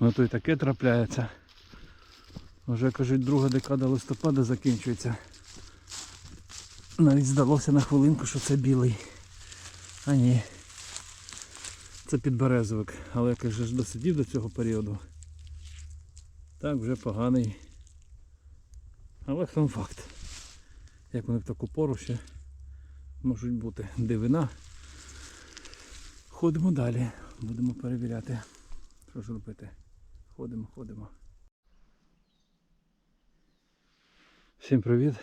Ну то й таке трапляється. Вже кажуть, друга декада листопада закінчується. Навіть здалося на хвилинку, що це білий. А ні. Це підберезовик. Але як я ж досидів до цього періоду. Так вже поганий. Але сам факт. Як вони в таку пору ще можуть бути дивина. Ходимо далі. Будемо перевіряти. Що ж робити? Ходимо, ходимо. Всім привіт.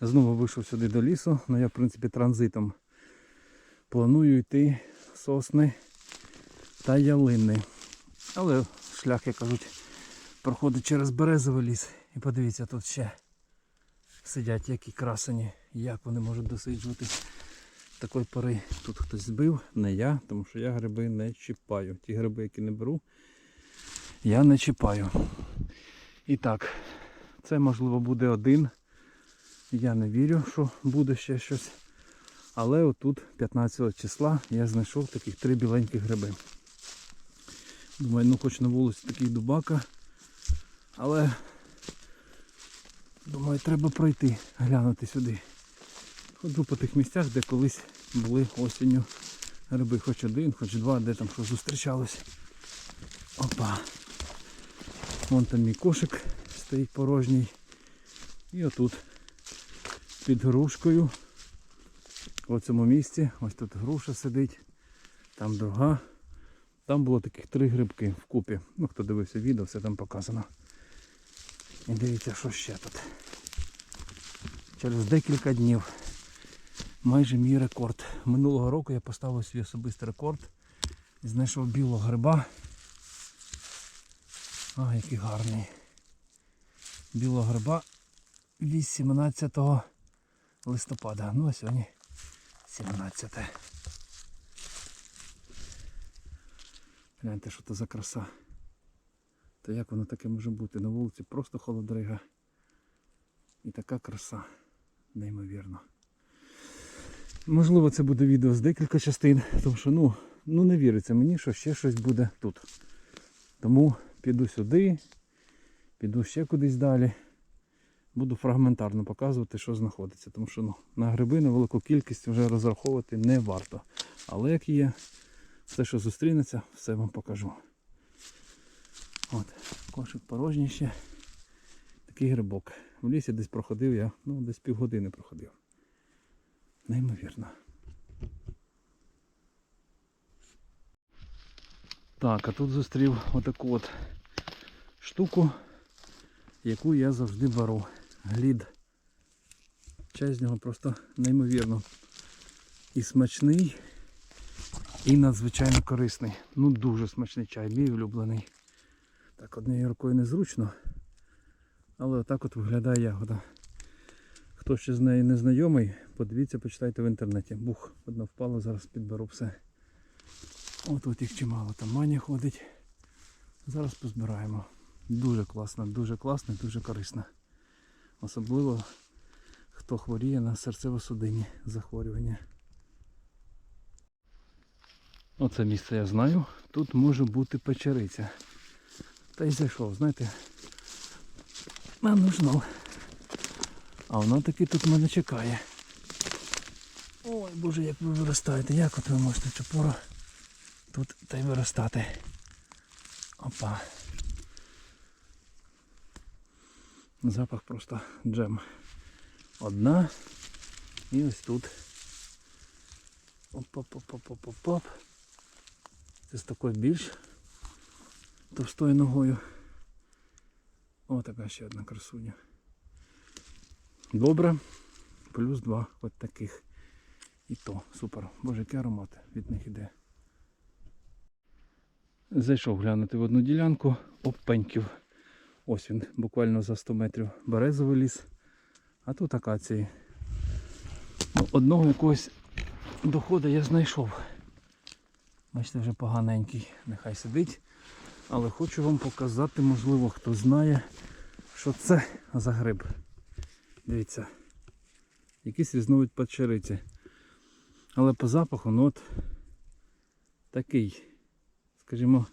Знову вийшов сюди до лісу, але я в принципі транзитом планую йти сосни та ялини. Але шлях, як кажуть, проходить через березовий ліс. І подивіться, тут ще сидять які красені, як вони можуть досиджувати такої пори. Тут хтось збив, не я, тому що я гриби не чіпаю. Ті гриби, які не беру, я не чіпаю. І так, це можливо буде один. Я не вірю, що буде ще щось. Але отут 15 числа я знайшов таких три біленьких гриби. Думаю, ну хоч на вулиці такий дубака. Але думаю, треба пройти, глянути сюди. Ходжу по тих місцях, де колись були осінню гриби. Хоч один, хоч два, де там що зустрічалось. Опа. Вон там мій кошик стоїть порожній. І отут під грушкою. В цьому місці. Ось тут груша сидить. Там друга. Там було таких три грибки вкупі. Ну, хто дивився відео, все там показано. І дивіться, що ще тут. Через декілька днів. Майже мій рекорд. Минулого року я поставив свій особистий рекорд. Знайшов білого гриба. А, який гарний. Гриба 18 листопада. Ну а сьогодні 17. Гляньте, що це за краса. Та як воно таке може бути? На вулиці просто холодрига. І така краса. Неймовірно. Можливо, це буде відео з декілька частин, тому що ну, ну не віриться мені, що ще щось буде тут. Тому піду сюди, піду ще кудись далі. Буду фрагментарно показувати, що знаходиться. Тому що ну, на гриби на велику кількість вже розраховувати не варто. Але як є, все, що зустрінеться, все вам покажу. От, Кошик порожній ще. Такий грибок. В лісі десь проходив я, ну десь півгодини проходив. Неймовірно. Так, а тут зустрів отаку от штуку, яку я завжди беру. Глід. Чай з нього просто неймовірно. І смачний, і надзвичайно корисний. Ну дуже смачний чай, мій улюблений. Так, однією рукою незручно. Але отак от виглядає ягода. Хто ще з нею не знайомий, подивіться, почитайте в інтернеті. Бух, одна впала, зараз підберу все. От їх чимало. Там маня ходить. Зараз позбираємо. Дуже класно, дуже класно, дуже корисно. Особливо хто хворіє на серцево-судинні захворювання. Оце місце я знаю. Тут може бути печериця. Та й зайшов, знаєте. А ну знов. А вона таки тут мене чекає. Ой, боже, як ви виростаєте, як от ви можете пору тут та й виростати. Опа. Запах просто джем. Одна. І ось тут. Оп-оп-оп-оп-оп-оп. Це з такою більш товстою ногою. О, така ще одна красуня. Добре. Плюс два от таких. І то, супер. Боже, який аромат від них іде. Зайшов глянути в одну ділянку опеньків. Ось він, буквально за 100 метрів березовий ліс. А тут акації. Ну, одного якогось доходу я знайшов. Бачите, вже поганенький, нехай сидить. Але хочу вам показати, можливо, хто знає, що це за гриб. Дивіться. Якийсь різновид печериці. Але по запаху, ну от такий, скажімо,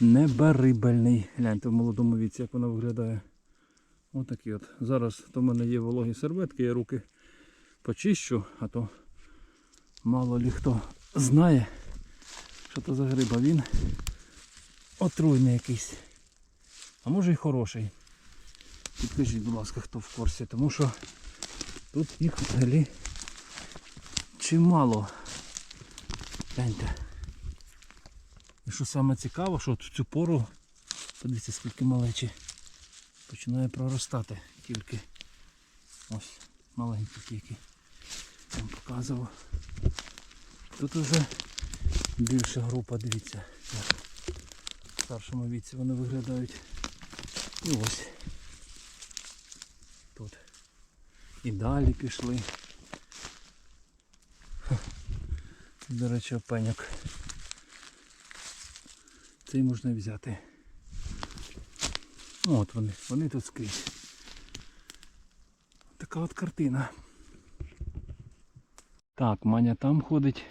Небарибельний. Гляньте в молодому віці, як вона виглядає. Отакий от. Зараз то в мене є вологі серветки, я руки почищу, а то мало лі хто знає, що то за гриб, а він отруйний якийсь. А може і хороший. Підкажіть, будь ласка, хто в курсі, тому що тут їх взагалі чимало. Гляньте. І що саме цікаво, що от в цю пору, подивіться скільки малечі, починає проростати тільки. Ось, маленькі тільки. Я вам показував. Тут вже більша група, дивіться, як в старшому віці вони виглядають. І ось. Тут. І далі пішли. До речі, опеньок. Цей можна взяти. От вони, вони тут скрізь. Така от картина. Так, Маня там ходить.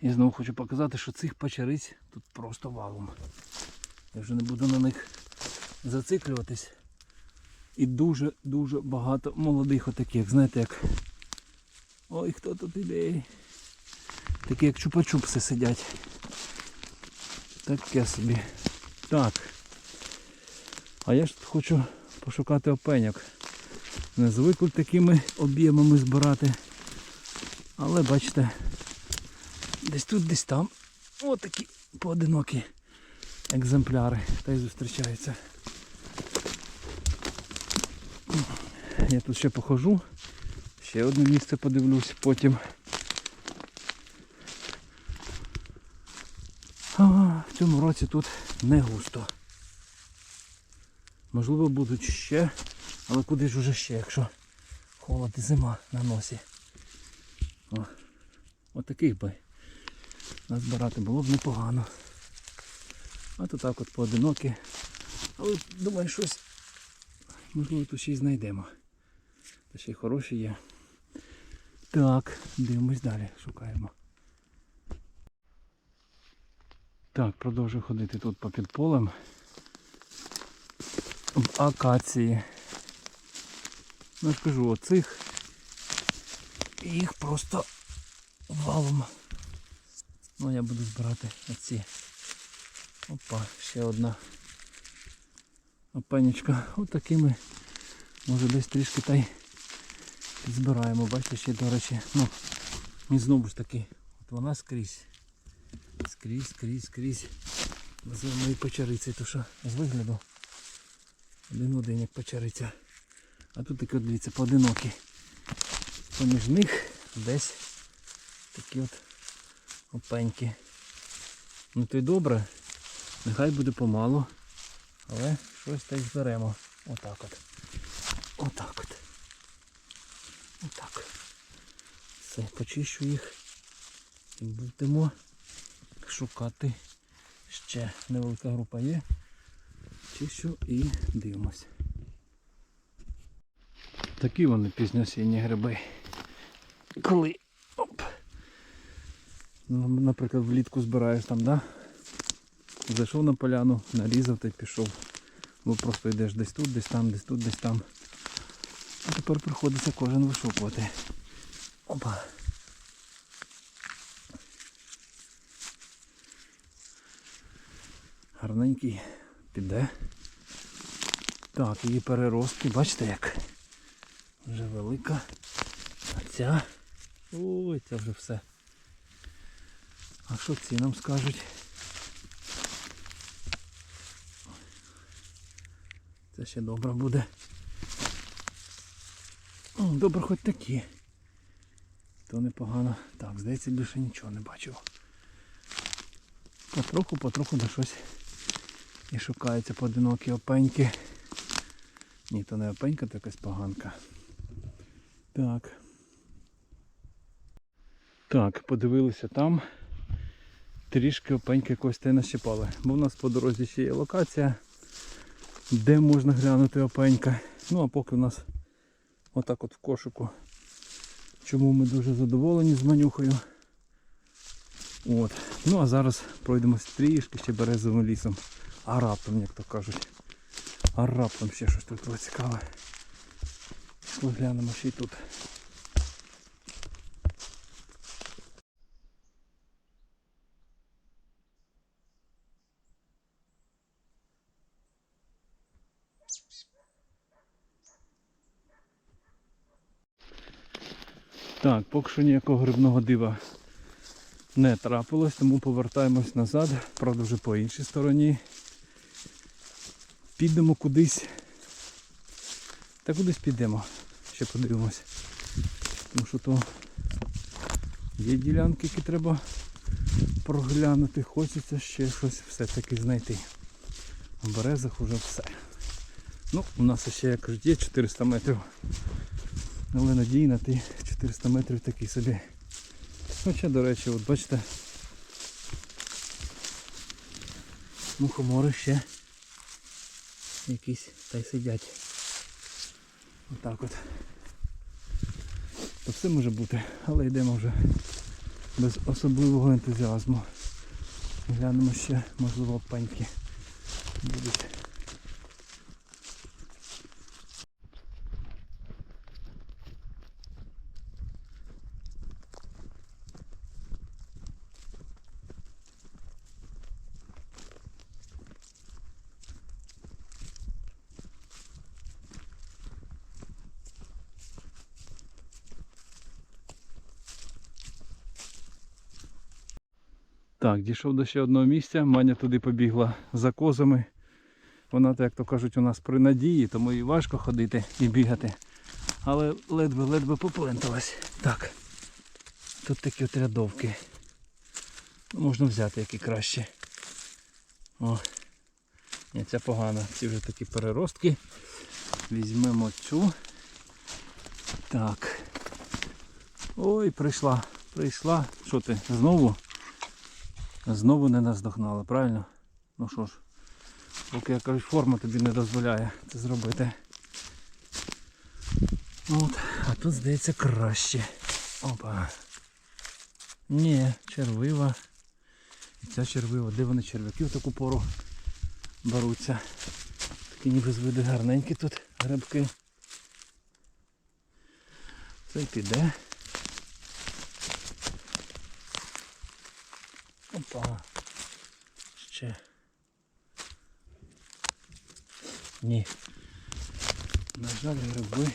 І знову хочу показати, що цих печериць тут просто валом. Я вже не буду на них зациклюватись. І дуже-дуже багато молодих отаких, знаєте як. Ой, хто тут іде? Такі як чупа-чупси сидять. Таке собі. Так. А я ж тут хочу пошукати опеньок. Не звикли такими об'ємами збирати. Але бачите, десь тут, десь там. Отакі поодинокі екземпляри. Та й зустрічаються. Я тут ще похожу. Ще одне місце подивлюсь потім. А, цьому році тут не густо. Можливо будуть ще, але куди ж уже ще, якщо холод і зима на носі. О, таких би назбирати було б непогано. А то так от поодинокі. Але думаю, щось можливо тут ще й знайдемо. Та ще й хороші є. Так, дивимось далі, шукаємо. Так, продовжую ходити тут по підполем. В акації. Ну я ж кажу, оцих їх просто валом. Ну я буду збирати оці. Опа, ще одна опенечка. Ось такими може десь трішки та й збираємо. Бачите, ще до речі. Ну, і знову ж таки, от вона скрізь. Скрізь, скрізь, скрізь. Називаємо її печериці, то що з вигляду. Один один як печериця. А тут такі от дивіться, поодинокі. Поміж них десь такі от опеньки. Ну то й добре. Нехай буде помалу. Але щось так зберемо. Отак от. Отак от. Отак. Все, почищу їх. І будемо шукати ще. Невелика група є. Чищу і дивимось. Такі вони пізньосінні гриби. Коли оп, ну, наприклад, влітку збираєш там, да? Зайшов на поляну, нарізав та й пішов. Бо просто йдеш десь тут, десь там, десь тут, десь там. А тепер приходиться кожен вишукувати. Опа. Гарненький піде. Так, її переростки, бачите як? Вже велика. А ця. Ой, це вже все. А що ці нам скажуть? Це ще добре буде. Добре хоч такі. То непогано. Так, здається, більше нічого не бачив. Потроху, потроху на щось і шукаються поодинокі опеньки. Ні, то не опенька, то якась поганка. Так. Так, подивилися там. Трішки опеньки якось те нащипали. Бо в нас по дорозі ще є локація, де можна глянути опенька. Ну а поки у нас отак от в кошику. Чому ми дуже задоволені з манюхою. От. Ну а зараз пройдемось трішки ще березовим лісом. А раптом, як то кажуть. А раптом ще щось тут було цікаве. Пішли глянемо ще й тут. Так, поки що ніякого грибного дива не трапилось, тому повертаємось назад, правда вже по іншій стороні. Підемо кудись. Та кудись підемо. Ще подивимось. Тому що то є ділянки, які треба проглянути. Хочеться ще щось все-таки знайти. У березах вже все. Ну, у нас ще, як кажуть, є 400 метрів. Але надій на ті 400 метрів такий собі. Хоча, до речі, от бачите, мухомори ще якісь та й сидять. Отак от. То все може бути, але йдемо вже без особливого ентузіазму. Глянемо ще, можливо, паньки будуть. Так, дійшов до ще одного місця. Маня туди побігла за козами. Вона, як то кажуть, у нас при надії, тому їй важко ходити і бігати. Але ледве-ледве попленталась. Так. Тут такі от рядовки. Можна взяти які краще. О. Ні, ця погана. Ці вже такі переростки. Візьмемо цю. Так. Ой, прийшла. Прийшла. Що ти? Знову? Знову не наздогнала, правильно? Ну що ж, поки я кажу, форма тобі не дозволяє це зробити. От, а тут здається краще. Опа. Ні, червива. І ця червива. Де вони черв'яки в таку пору беруться? Такі ніби з види гарненькі тут грибки. Це піде. Опа. Ще. Ні. На жаль, гриби.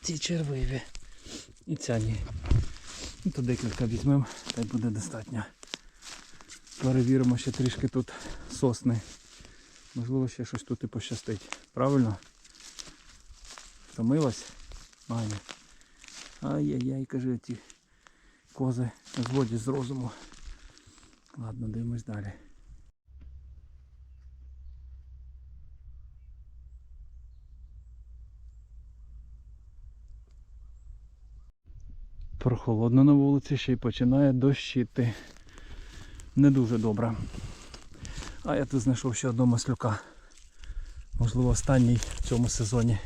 Ці червиві. І ця ні. Ну, то декілька візьмемо, та й буде достатньо. Перевіримо ще трішки тут сосни. Можливо, ще щось тут і пощастить. Правильно? Втомилась? Аня. Ай-яй-яй, каже ті кози зводять з розуму. Ладно, дивимось далі. Прохолодно на вулиці, ще й починає дощити. Не дуже добре. А я тут знайшов ще одного маслюка. Можливо, останній в цьому сезоні.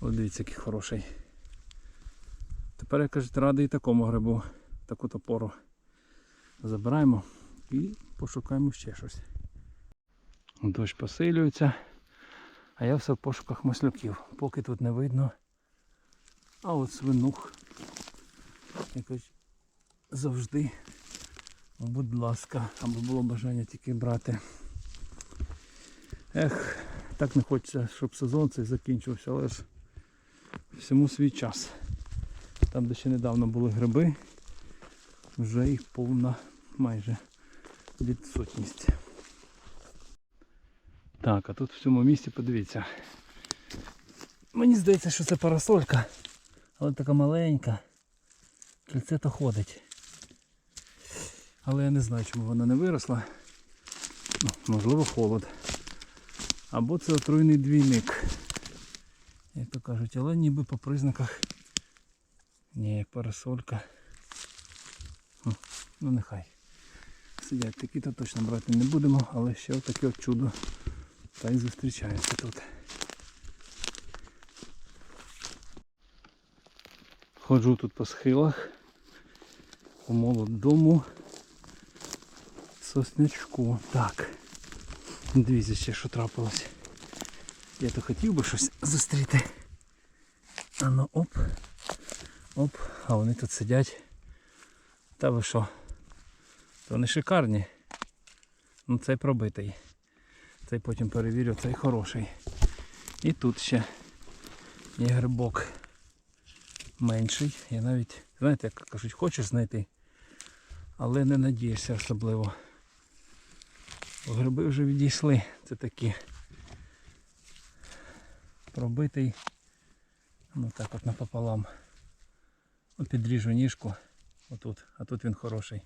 От дивіться, який хороший. Тепер я кажуть, радий такому грибу, таку топору. Забираємо і пошукаємо ще щось. Дощ посилюється, а я все в пошуках маслюків. Поки тут не видно. А от свинух. Якось завжди, будь ласка, або було бажання тільки брати. Ех, так не хочеться, щоб сезон цей закінчився, але ж всьому свій час. Там, де ще недавно були гриби, вже їх повна майже відсутність. Так, а тут в цьому місці подивіться. Мені здається, що це парасолька, але така маленька. Кільце то ходить. Але я не знаю, чому вона не виросла. Ну, можливо, холод. Або це отруйний двійник. Як то кажуть, але ніби по признаках ні, парасолька. О, ну нехай. Сидять такі то точно брати не будемо, але ще отаке от чудо. Та й зустрічається тут. Ходжу тут по схилах, по молодому. соснячку. Так. Дивіться ще, що трапилось. Я то хотів би щось зустріти. А ну оп. Оп. А вони тут сидять. Та ви що? То вони шикарні. Ну цей пробитий. Цей потім перевірю, цей хороший. І тут ще є грибок менший. Я навіть, знаєте, як кажуть, хочеш знайти, але не надієшся особливо. Гриби вже відійшли. Це такі пробитий. Ну так от напополам. Підріжу ніжку. Отут. А тут він хороший.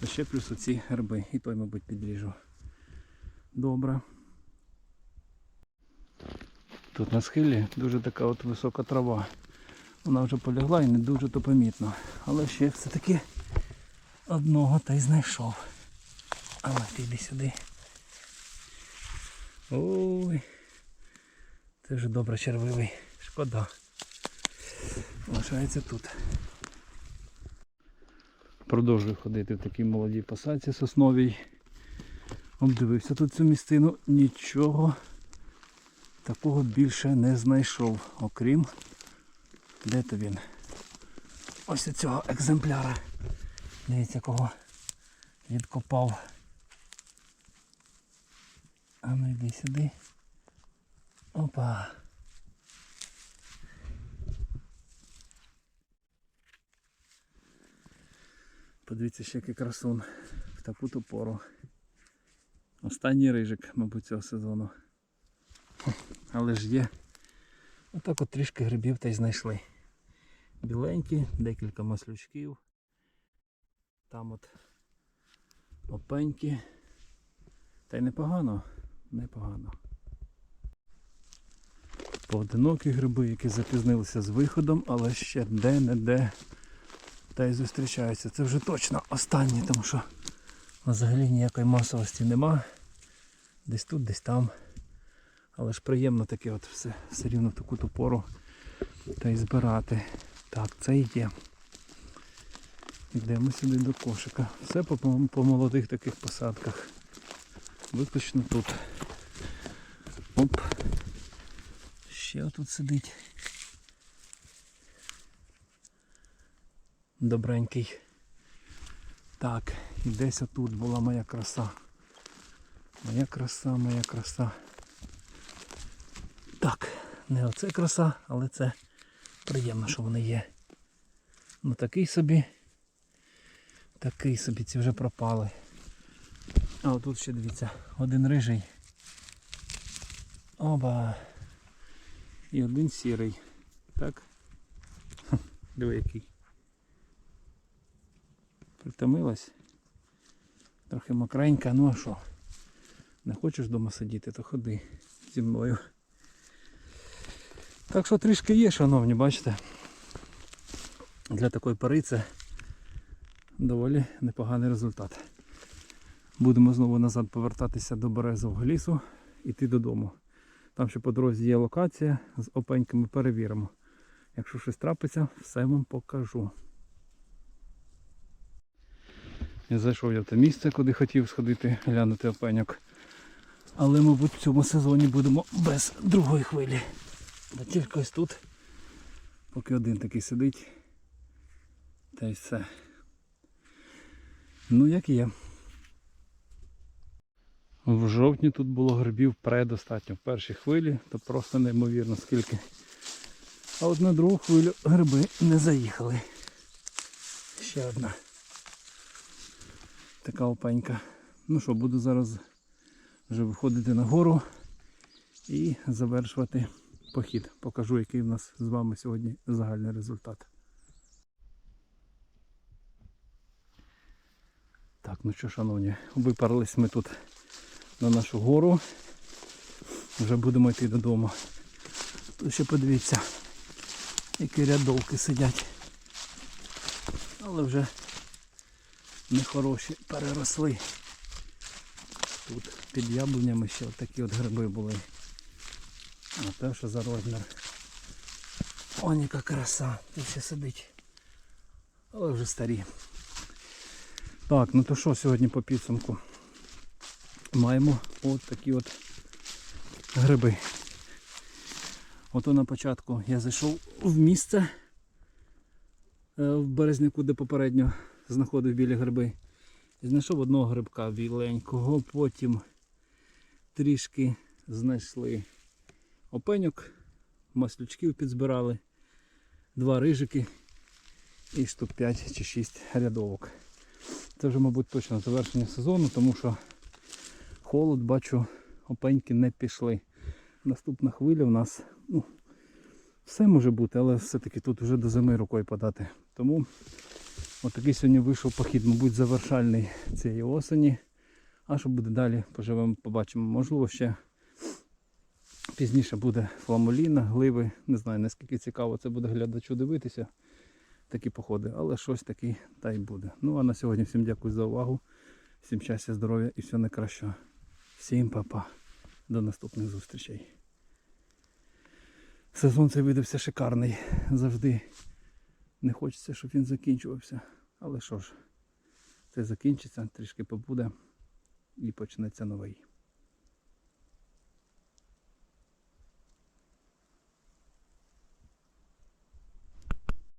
То ще плюс оці гриби. І той, мабуть, підріжу. Добре. Тут на схилі дуже така от висока трава. Вона вже полягла і не дуже то помітно. Але ще все-таки одного та й знайшов. Але ти йди сюди. Ой. Це вже добре червивий. Шкода. Лишається тут. Продовжую ходити в такій молодій посадці сосновій. Обдивився тут цю містину. Нічого такого більше не знайшов. Окрім де то він? Ось цього екземпляра. Дивіться кого відкопав. А ну йди сюди. Опа. Подивіться, ще який красун в таку ту пору. Останній рижик, мабуть, цього сезону. Але ж є. Отак от трішки грибів та й знайшли. Біленькі, декілька маслючків. Там от опеньки. Та й непогано, непогано. Поодинокі гриби, які запізнилися з виходом, але ще де-не-де та й зустрічаються. Це вже точно останні, тому що взагалі ніякої масовості нема. Десь тут, десь там. Але ж приємно таке от все, все рівно в таку ту пору та й збирати. Так, це і є. Йдемо сюди до кошика. Все по, по молодих таких посадках. Виключно тут. Оп. Ще отут сидить. Добренький. Так, і десь отут була моя краса. Моя краса, моя краса. Так, не оце краса, але це приємно, що вони є. Ну такий собі. Такий собі, ці вже пропали. А отут ще дивіться, один рижий. Оба. І один сірий. Так? Диви який. Притомилась. Трохи мокренька, ну а що? Не хочеш вдома сидіти, то ходи зі мною. Так що трішки є, шановні, бачите. Для такої пари це доволі непоганий результат. Будемо знову назад повертатися до Березового лісу, іти додому. Там ще по дорозі є локація з опеньками перевіримо. Якщо щось трапиться, все вам покажу. І зайшов я в те місце, куди хотів сходити, глянути опеньок. Але, мабуть, в цьому сезоні будемо без другої хвилі. Бо тільки ось тут, поки один такий сидить. Та й все. Ну як є. В жовтні тут було грибів предостатньо. В першій хвилі, то просто неймовірно скільки. А от на другу хвилю гриби не заїхали. Ще одна. Така опенька. Ну що, буду зараз вже виходити на гору і завершувати похід. Покажу, який в нас з вами сьогодні загальний результат. Так, ну що, шановні, випарились ми тут на нашу гору. Вже будемо йти додому. Тут ще подивіться, які рядовки сидять. Але вже нехороші переросли. Тут під яблунями ще такі от гриби були. А те, що за розмір. О, яка краса. Тут ще сидить. Але вже старі. Так, ну то що сьогодні по підсумку? Маємо от такі от гриби. Ото на початку я зайшов в місце е, в березняку, де попередньо знаходив білі гриби. І знайшов одного грибка біленького, потім трішки знайшли опеньок, маслючків підзбирали, два рижики і штук 5 чи 6 рядовок. Це вже, мабуть, точно завершення сезону, тому що холод, бачу, опеньки не пішли. Наступна хвиля в нас, ну, все може бути, але все-таки тут вже до зими рукою подати. Тому отакий сьогодні вийшов похід, мабуть, завершальний цієї осені. А що буде далі, поживемо, побачимо. Можливо, ще пізніше буде фламоліна, гливи. Не знаю, наскільки цікаво це буде глядачу дивитися. Такі походи, але щось таке та й буде. Ну а на сьогодні всім дякую за увагу. Всім щастя, здоров'я і всього найкращого. Всім па-па. До наступних зустрічей. Сезон цей видався шикарний. Завжди не хочеться, щоб він закінчувався. Але що ж, це закінчиться, трішки побуде і почнеться новий.